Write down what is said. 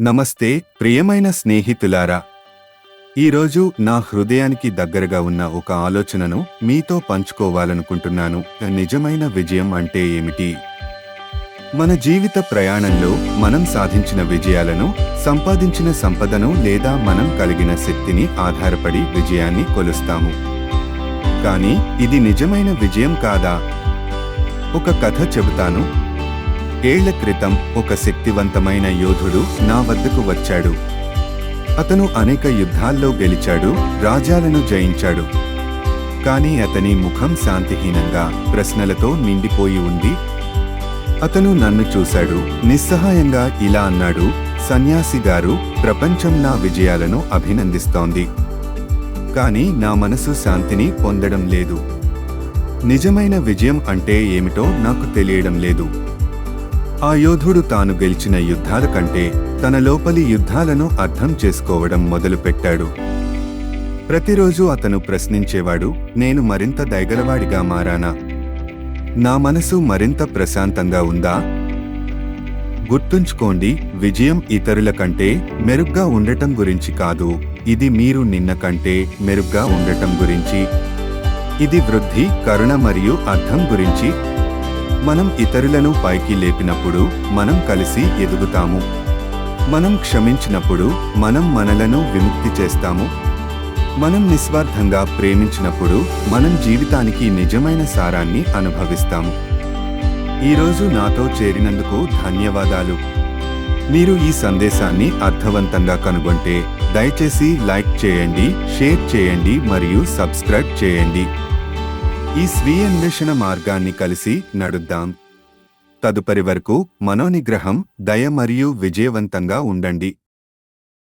నమస్తే ప్రియమైన స్నేహితులారా. ఈరోజు నా హృదయానికి దగ్గరగా ఉన్న ఒక ఆలోచనను మీతో పంచుకోవాలనుకుంటున్నాను. నిజమైన విజయం అంటే ఏమిటి? మన జీవిత ప్రయాణంలో మనం సాధించిన విజయాలను సంపాదించిన సంపదను లేదా మనం కలిగిన శక్తిని ఆధారపడి విజయాన్ని కొలుస్తాము. కానీ ఇది నిజమైన విజయం కాదా? ఒక కథ చెబుతాను. ఏళ్ళ క్రితం ఒక శక్తివంతమైన యోధుడు నా వద్దకు వచ్చాడు. అతను అనేక యుద్ధాల్లో గెలిచాడు రాజ్యాలను జయించాడు. కానీ అతని ముఖం శాంతిహీనంగా ప్రశ్నలతో నిండిపోయి ఉంది అతను నన్ను చూశాడు. నిస్సహాయంగా ఇలా అన్నాడు సన్యాసి గారు ప్రపంచం నా విజయాలను అభినందిస్తోంది. కానీ నా మనసు శాంతిని పొందడం లేదు. నిజమైన విజయం అంటే ఏమిటో నాకు తెలియడం లేదు. ఆ యోధుడు తాను గెలిచిన యుద్ధాల కంటే తన లోపలి యుద్ధాలను అర్థం చేసుకోవడం మొదలుపెట్టాడు. ప్రతిరోజు అతను ప్రశ్నించేవాడు నేను మరింత దయగలవాడిగా మారానా? నా మనసు మరింత ప్రశాంతంగా ఉందా? గుర్తుంచుకోండి విజయం ఇతరుల కంటే మెరుగ్గా ఉండటం గురించి కాదు ఇది మీరు నిన్న కంటే మెరుగ్గా ఉండటం గురించి. ఇది వృద్ధి కరుణ మరియు అర్థం గురించి మనం ఇతరులను పైకి లేపినప్పుడు మనం కలిసి ఎదుగుతాము. మనం క్షమించినప్పుడు మనం మనలను విముక్తి చేస్తాము. మనం నిస్వార్థంగా ప్రేమించినప్పుడు మనం జీవితానికి నిజమైన సారాన్ని అనుభవిస్తాము. ఈరోజు నాతో చేరినందుకు ధన్యవాదాలు. మీరు ఈ సందేశాన్ని అర్థవంతంగా కనుగొంటే దయచేసి లైక్ చేయండి షేర్ చేయండి మరియు సబ్స్క్రైబ్ చేయండి. ఈ స్వీయ అన్వేషణ మార్గాన్ని కలిసి నడుద్దాం. తదుపరి వరకు మనోనిగ్రహం దయ మరియు విజయవంతంగా ఉండండి.